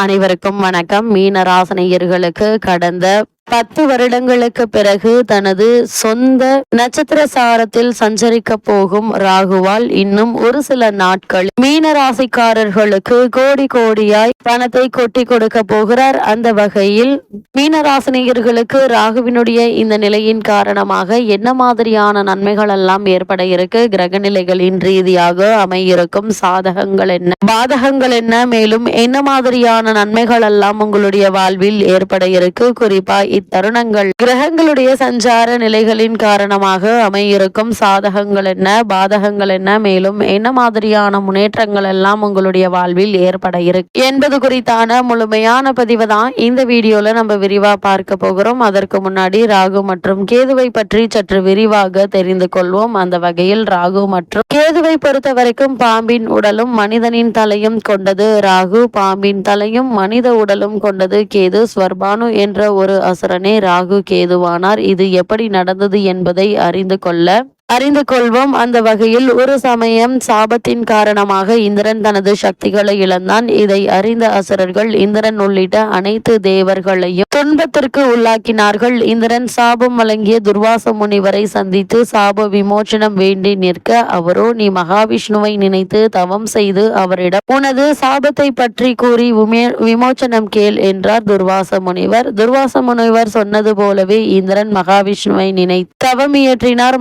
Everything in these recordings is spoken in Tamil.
அனைவருக்கும் வணக்கம். மீனராசனையர்களுக்கு கடந்த பத்து வருடங்களுக்கு பிறகு தனது சொந்த நட்சத்திர சாரத்தில் சஞ்சரிக்க போகும் ராகுவால் இன்னும் ஒரு சில நாட்கள் மீன ராசிக்காரர்களுக்கு கோடி கோடியாய் பணத்தை கொட்டி கொடுக்க போகிறார். அந்த வகையில் மீனராசினியர்களுக்கு ராகுவினுடைய இந்த நிலையின் காரணமாக என்ன மாதிரியான நன்மைகள் எல்லாம் ஏற்பட இருக்கு? கிரக நிலைகளின் ரீதியாக அமையிருக்கும் சாதகங்கள் என்ன? பாதகங்கள் என்ன? மேலும் என்ன மாதிரியான நன்மைகள் எல்லாம் உங்களுடைய வாழ்வில் ஏற்பட இருக்கு? குறிப்பா இத்தருணங்கள். கிரகங்களுடைய சஞ்சார நிலைகளின் காரணமாக அமையிருக்கும் சாதகங்கள் என்ன பாதகங்கள் என்ன மேலும் என்ன மாதிரியான முன்னேற்றங்கள் எல்லாம் உங்களுடைய வாழ்வில் ஏற்பட இருக்கு என்பது குறித்தான முழுமையான பதிவு தான் இந்த வீடியோல நம்ம விரிவா பார்க்க போகிறோம். அதற்கு முன்னாடி ராகு மற்றும் கேதுவை பற்றி சற்று விரிவாக தெரிந்து கொள்வோம். அந்த வகையில் ராகு மற்றும் கேதுவை பொறுத்த வரைக்கும் பாம்பின் உடலும் மனிதனின் தலையும் கொண்டது. ராகு பாம்பின் தலையும் மனித உடலும் கொண்டது. கேது ஸ்வர்பானு என்ற ஒரு அச அசுரனே ராகு கேதுவானார். இது எப்படி நடந்தது என்பதை அறிந்து கொள்ள அறிந்து கொள்வோம். அந்த வகையில் ஒரு சமயம் சாபத்தின் காரணமாக இந்திரன் தனது சக்திகளை இழந்தான். இதை அறிந்த அசுரர்கள் இந்திரன் உள்ளிட்ட அனைத்து தேவர்களையும் துன்பத்திற்கு உள்ளாக்கினார்கள். இந்திரன் சாபம் வழங்கிய துர்வாச முனிவரை சந்தித்து சாப விமோசனம் வேண்டி நிற்க அவரோ நீ மகாவிஷ்ணுவை நினைத்து தவம் செய்து அவரிடம் உனது சாபத்தை பற்றி கூறி விமோச்சனம் விமோசனம் கேள் என்றார் துர்வாச முனிவர். துர்வாச முனிவர் சொன்னது போலவே இந்திரன் மகாவிஷ்ணுவை நினைத்து தவம் இயற்றினார்.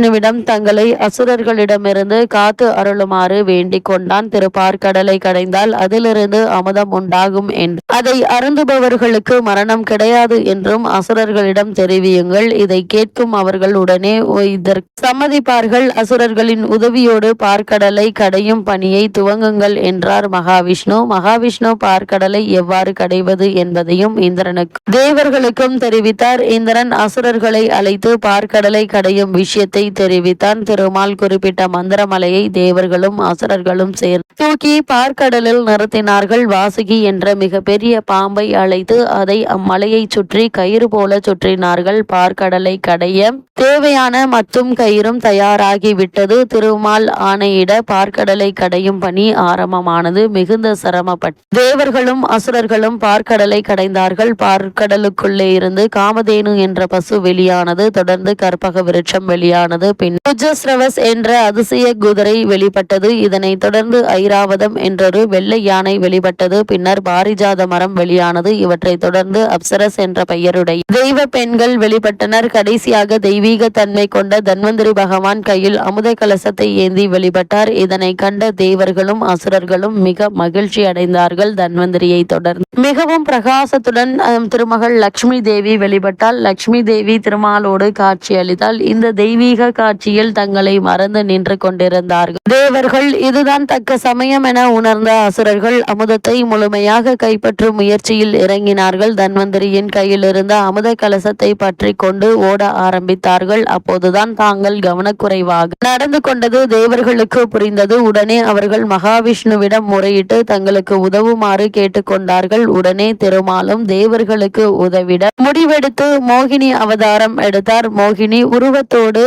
விஷ்ணுவிடம் தங்களை அசுரர்களிடமிருந்து காத்து அருளுமாறு வேண்டிக் கொண்டான். திருப்பார்கடலை கடைந்தால் அதிலிருந்து அமுதம் உண்டாகும் என்று அதை அருந்துபவர்களுக்கு மரணம் கிடையாது என்றும் அசுரர்களிடம் தெரிவியுங்கள். இதை கேட்கும் அவர்கள் உடனே இதற்கு சம்மதிப்பார்கள். அசுரர்களின் உதவியோடு பார்க்கடலை கடையும் பணியை துவங்குங்கள் என்றார் மகாவிஷ்ணு. மகாவிஷ்ணு பார்க்கடலை எவ்வாறு கடைவது என்பதையும் இந்திரனுக்கு தேவர்களுக்கும் தெரிவித்தார். இந்திரன் அசுரர்களை அழைத்து பார்க்கடலை கடையும் விஷயத்தை தெரிவித்தான். திருமால் குறிப்பிட்ட மந்திரமலையை தேவர்களும் அசுரர்களும் சேர்ந்து தூக்கி பார்க்கடலில் நிறுத்தினார்கள். வாசுகி என்ற மிகப்பெரிய பாம்பை அழைத்து அதை அம்மலையை சுற்றி கயிறு போல சுற்றினார்கள். பார்க்கடலை கடைய தேவையான மற்றும் கயிறும் தயாராகிவிட்டது திருமால் ஆணையிட பார்க்கடலை கடையும் பணி ஆரம்பமானது. மிகுந்த சிரமப்பட்டு தேவர்களும் அசுரர்களும் பார்க்கடலை கடைந்தார்கள். பார்க்கடலுக்குள்ளே இருந்து காமதேனு என்ற பசு வெளியானது. தொடர்ந்து கற்பக விருட்சம் வெளியானது. பின் ருஜஸ்ரவஸ் என்ற அதிசய குதிரை வெளிப்பட்டது. இதனைத் தொடர்ந்து ஐராவதம் என்றொரு வெள்ளை யானை வெளிப்பட்டது. பின்னர் பாரிஜாத மரம் வெளியானது. இவற்றைத் தொடர்ந்து அப்சரஸ் என்ற பெயருடைய தெய்வ பெண்கள் வெளிப்பட்டனர். கடைசியாக தெய்வீக தன்மை கொண்ட தன்வந்திரி பகவான் கையில் அமுத கலசத்தை ஏந்தி வெளிப்பட்டார். இதனை கண்ட தேவர்களும் அசுரர்களும் மிக மகிழ்ச்சி அடைந்தார்கள். தன்வந்திரியை தொடர்ந்து மிகவும் பிரகாசத்துடன் திருமகள் லக்ஷ்மி தேவி வெளிப்பட்டால் லக்ஷ்மி தேவி திருமாலோடு காட்சி அளித்தால் இந்த தெய்வீக காட்சியில் தங்களை மறந்து நின்று கொண்டிருந்தார்கள். தேவர்கள் இதுதான் தக்க சமயம் என உணர்ந்த அசுரர்கள் அமுதத்தை முழுமையாக கைப்பற்றும் முயற்சியில் இறங்கினார்கள். தன்வந்திரியின் கையில் இருந்த அமுத கலசத்தை பற்றி கொண்டு ஓட ஆரம்பித்தார்கள். அப்போதுதான் தாங்கள் கவனக்குறைவாக நடந்து கொண்டது தேவர்களுக்கு புரிந்தது. உடனே அவர்கள் மகாவிஷ்ணுவிடம் முறையிட்டு தங்களுக்கு உதவுமாறு கேட்டுக்கொண்டார்கள். உடனே திருமாலும் தேவர்களுக்கு உதவிட முடிவெடுத்து மோகினி அவதாரம் எடுத்தார். மோகினி உருவத்தோடு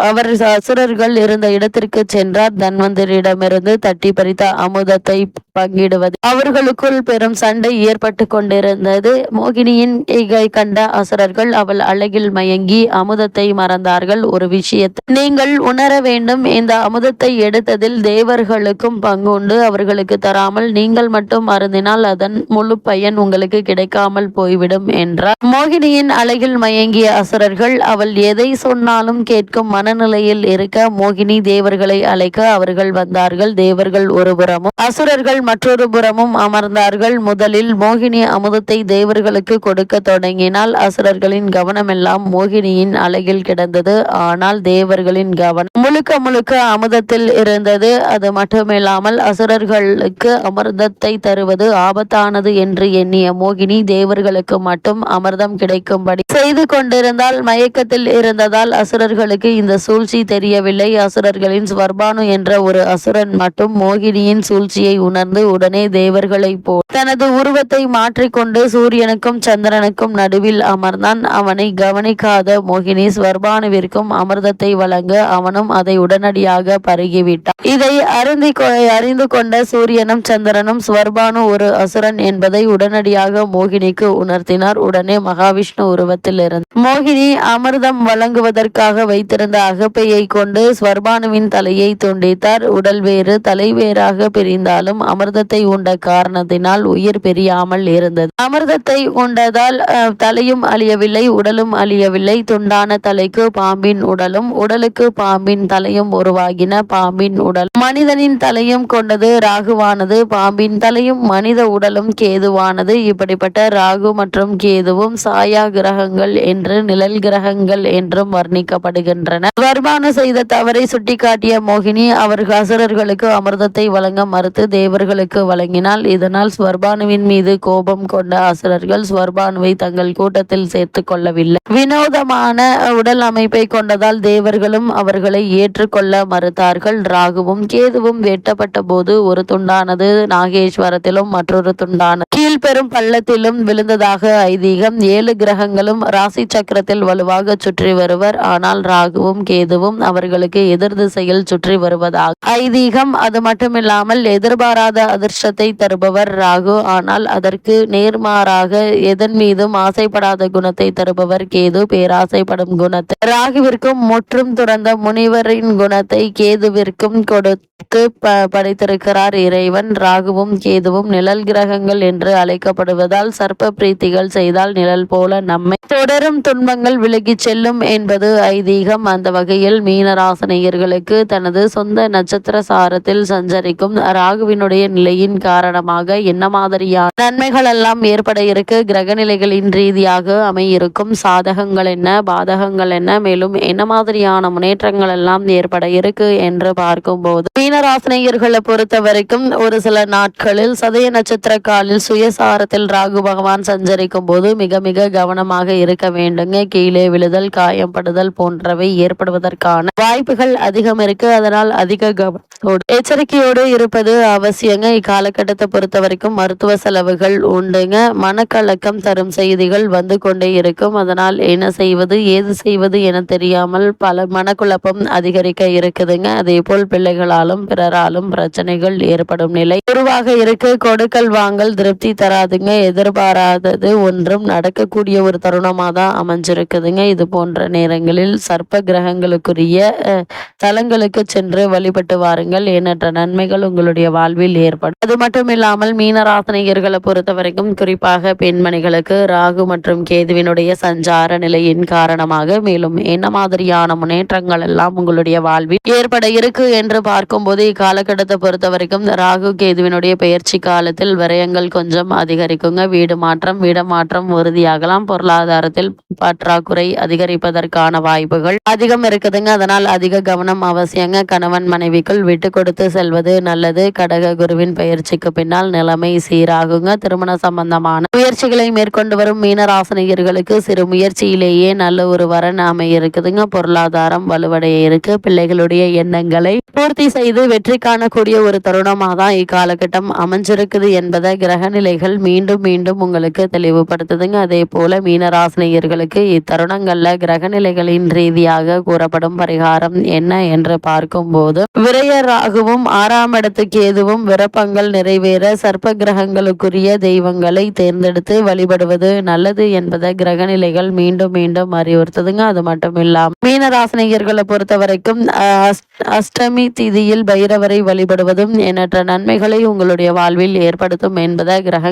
அவர் அசுரர்கள் இருந்த இடத்திற்கு சென்றார். தன்வந்தரிடமிருந்து தட்டி பறித்த அமுதத்தை பங்கிடுவது. அவர்களுக்குள் பெரும் சண்டை ஏற்பட்டு கொண்டிருந்தது. மோகினியின் இகை கண்ட அசுரர்கள் அவள் அழகில் மயங்கி அமுதத்தை மறந்தார்கள். ஒரு விஷயத்தை நீங்கள் உணர வேண்டும். இந்த அமுதத்தை எடுத்ததில் தேவர்களுக்கும் பங்குண்டு. அவர்களுக்கு தராமல் நீங்கள் மட்டும் அருந்தினால் அதன் முழு பயன் உங்களுக்கு கிடைக்காமல் போய்விடும் என்றார். மோகினியின் அழகில் மயங்கிய அசுரர்கள் அவள் எதை சொன்னாலும் கேட்கும் மனநிலையில் இருக்க மோகினி தேவர்களை அழைக்க அவர்கள் வந்தார்கள். தேவர்கள் ஒரு புறமும் அசுரர்கள் மற்றொரு புறமும் அமர்ந்தார்கள். முதலில் மோகினி அமுதத்தை தேவர்களுக்கு கொடுக்க தொடங்கினால் அசுரர்களின் கவனமெல்லாம் மோகினியின் அழகில் கிடந்தது. ஆனால் தேவர்களின் கவனம் முழுக்க முழுக்க அமுதத்தில் இருந்தது. அது மட்டுமில்லாமல் அசுரர்களுக்கு அமிர்தத்தை தருவது ஆபத்தானது என்று எண்ணிய மோகினி தேவர்களுக்கு மட்டும் அமிர்தம் கிடைக்கும்படி செய்து கொண்டிருந்தால் மயக்கத்தில் இருந்ததால் அசுரர்களுக்கு இந்த இந்த சூழ்ச்சி தெரியவில்லை. அசுரர்களின் ஸ்வர்பானு என்ற ஒரு அசுரன் மட்டும் மோகினியின் சூழ்ச்சியை உணர்ந்து உடனே தேவர்களைப் போல் தனது உருவத்தை மாற்றிக்கொண்டு சூரியனுக்கும் சந்திரனுக்கும் நடுவில் அமர்ந்தான். அவனை கவனிக்காத மோகினி ஸ்வர்பானுவிற்கும் அமிர்தத்தை வழங்க அவனும் அதை உடனடியாக பருகிவிட்டான். இதை அருந்தி அறிந்து கொண்ட சூரியனும் சந்திரனும் ஸ்வர்பானு ஒரு அசுரன் என்பதை உடனடியாக மோகினிக்கு உணர்த்தினார். உடனே மகாவிஷ்ணு உருவத்தில் இருந்து மோகினி அமிர்தம் வழங்குவதற்காக வைத்திருந்த அகப்பையை கொண்டு ஸ்வர்பானுவின் தலையை துண்டித்தார். உடல் வேறு தலை வேறாக பிரிந்தாலும் அமிர்தத்தை உண்ட காரணத்தினால் உயிர் பிரியாமல் இருந்தது. அமிர்தத்தை உண்டதால் தலையும் அழியவில்லை உடலும் அழியவில்லை. துண்டான தலைக்கு பாம்பின் உடலும் உடலுக்கு பாம்பின் தலையும் உருவாகின பாம்பின் உடல் மனிதனின் தலையும் கொண்டது ராகுவானது. பாம்பின் தலையும் மனித உடலும் கேதுவானது. இப்படிப்பட்ட ராகு மற்றும் கேதுவும் சாயா கிரகங்கள் என்று நிழல் கிரகங்கள் என்றும் வர்ணிக்கப்படுகின்றன. வர்மானு செய்த தவறை சுட்டிக்காட்டிய மோகினி அவர்கள் அசுரர்களுக்கு அமிர்தத்தை வழங்க மறுத்து தேவர்களுக்கு வழங்கினால் இதனால் ஸ்வர்பானுவின் மீது கோபம் கொண்ட அசுரர்கள் ஸ்வர்பானுவை தங்கள் கூட்டத்தில் சேர்த்துக் கொள்ளவில்லை. வினோதமான உடல் அமைப்பை கொண்டதால் தேவர்களும் அவர்களை ஏற்றுக்கொள்ள மறுத்தார்கள். ராகுவும் கேதுவும் வெட்டப்பட்ட போது ஒரு துண்டானது நாகேஸ்வரத்திலும் மற்றொரு கீழ் பெரும் பள்ளத்திலும் விழுந்ததாக ஐதீகம். ஏழு கிரகங்களும் ராசி சக்கரத்தில் வலுவாக சுற்றி வருவர். ஆனால் ராகுவும் கேதுவும் அவர்களுக்கு எதிர் திசையில் சுற்றி வருவதாக. ஐதீகம் அது மட்டுமில்லாமல் எதிர்பாராத அதிர்ஷ்டத்தை தருபவர் ராகு. ஆனால் அதற்கு நேர்மாறாக எதன் மீதும் ஆசைப்படாத குணத்தை தருபவர் கேது. பேராசைப்படும் குணத்தை ராகுவிற்கும் முற்றும் துறந்த முனிவரின் குணத்தை கேதுவிற்கும் கொடுத்து படைத்திருக்கிறார் இறைவன். ராகுவும் கேதுவும் நிழல் கிரகங்கள் என்று அழைக்கப்படுவதால் சர்ப்ப பிரீத்திகள் செய்தால் நிழல் போல நம்மை தொடரும் துன்பங்கள் விலகிச் செல்லும் என்பது ஐதீகம். அந்த வகையில் மீனராசனையர்களுக்கு தனது சொந்த நட்சத்திர சாரத்தில் சஞ்சரிக்கும் ராகுவினுடைய நிலையின் காரணமாக என்ன மாதிரியான நன்மைகள் எல்லாம் ஏற்பட இருக்கு? கிரக நிலைகளின் ரீதியாக அமையிருக்கும் சாதகங்கள் என்ன பாதகங்கள் என்ன மேலும் என்ன மாதிரியான முன்னேற்றங்கள் எல்லாம் ஏற்பட இருக்கு என்று பார்க்கும்போது மீனராசனையர்களை பொறுத்த வரைக்கும் ஒரு சில நாட்களில் சதய நட்சத்திர காலில் சுய சாரத்தில் ராகு பகவான் சஞ்சரிக்கும் போது மிக மிக கவனமாக இருக்க வேண்டுங்க. கீழே விழுதல் காயம்படுதல் போன்றவை ஏற்படுவதற்கான வாய்ப்புகள் அதிகம் இருக்கு. அதனால் அதிக கவனத்தோடு எச்சரிக்கையோடு இருப்பது அவசியங்க. இக்காலகட்டத்தை பொறுத்த வரைக்கும் மருத்துவ செலவுகள் உண்டுங்க. மனக்கலக்கம் தரும் செய்திகள் வந்து கொண்டே இருக்கும். அதனால் என்ன செய்வது ஏது செய்வது என தெரியாமல் பல மனக்குழப்பம் அதிகரிக்க இருக்குதுங்க. அதே போல் பிள்ளைகளாலும் பிறராலும் பிரச்சனைகள் ஏற்படும் நிலை உருவாக இருக்கு. கொடுக்கல் வாங்கல் திருப்தி தராதுங்க எதிர்பாராதது ஒன்றும் நடக்கக்கூடிய ஒரு தருணமாக தான் அமைஞ்சிருக்குதுங்க. இது போன்ற நேரங்களில் சர்ப்ப கிரகங்களுக்குரிய தலங்களுக்கு சென்று வழிபட்டு வாருங்கள். எண்ணற்ற நன்மைகள் உங்களுடைய வாழ்வில் ஏற்படும். அது மட்டும் இல்லாமல் மீனராசனிகர்களை பொறுத்த வரைக்கும் குறிப்பாக பெண்மணிகளுக்கு ராகு மற்றும் கேதுவினுடைய சஞ்சார நிலையின் காரணமாக மேலும் என்ன மாதிரியான முன்னேற்றங்கள் எல்லாம் உங்களுடைய வாழ்வில் ஏற்பட இருக்கு என்று பார்க்கும்போது இக்காலகட்டத்தை பொறுத்த வரைக்கும் ராகு கேதுவினுடைய பெயர்ச்சி காலத்தில் விரயங்கள் கொஞ்சம் அதிகரிக்குங்க. வீடு மாற்றம் வீடமாற்றம் உறுதியாகலாம். பொருளாதாரத்தில் பற்றாக்குறை அதிகரிப்பதற்கான வாய்ப்புகள் அதிகம் இருக்குதுங்க. அதனால் அதிக கவனம் அவசியங்க. கணவன் மனைவிக்குள் விட்டு கொடுத்து செல்வது நல்லது. கடக குருவின் பயிற்சிக்கு பின்னால் நிலைமை சீராகுங்க. திருமண சம்பந்தமான முயற்சிகளை மேற்கொண்டு வரும் மீனராசனிகர்களுக்கு சிறு முயற்சியிலேயே நல்ல ஒரு வரன் அமைய இருக்குதுங்க. பொருளாதாரம் வலுவடைய இருக்கு. பிள்ளைகளுடைய எண்ணங்களை பூர்த்தி செய்து வெற்றி காணக்கூடிய ஒரு தருணமாக தான் இக்காலகட்டம் அமைஞ்சிருக்குது என்பதை கிரக நிலைகள் மீண்டும் மீண்டும் உங்களுக்கு தெளிவுபடுத்துதுங்க. அதே போல மீனராசினியர்களுக்கு இத்தருணங்கள்ல கிரக நிலைகளின் ரீதியாக கூறப்படும் பரிகாரம் என்ன என்று பார்க்கும்போது விரய ராகுவும் ஆறாம் இடத்துக்கு எதுவும் விருப்பங்கள் நிறைவேற சர்ப்ப கிரகங்களுக்குரிய தெய்வங்களை தேர்ந்தெடுத்து வழிபடுவது நல்லது என்பதை கிரக நிலைகள் மீண்டும் மீண்டும் அறிவுறுத்துதுங்க. அது மட்டும் இல்லாம மீனராசினியர்களை பொறுத்த வரைக்கும் அஹ், அஷ்ட- அஷ்டமி திதியில் பைரவரை வழிபடுவதும் எண்ணற்ற நன்மைகளை உங்களுடைய வாழ்வில் ஏற்படுத்தும் என்பதை கிரக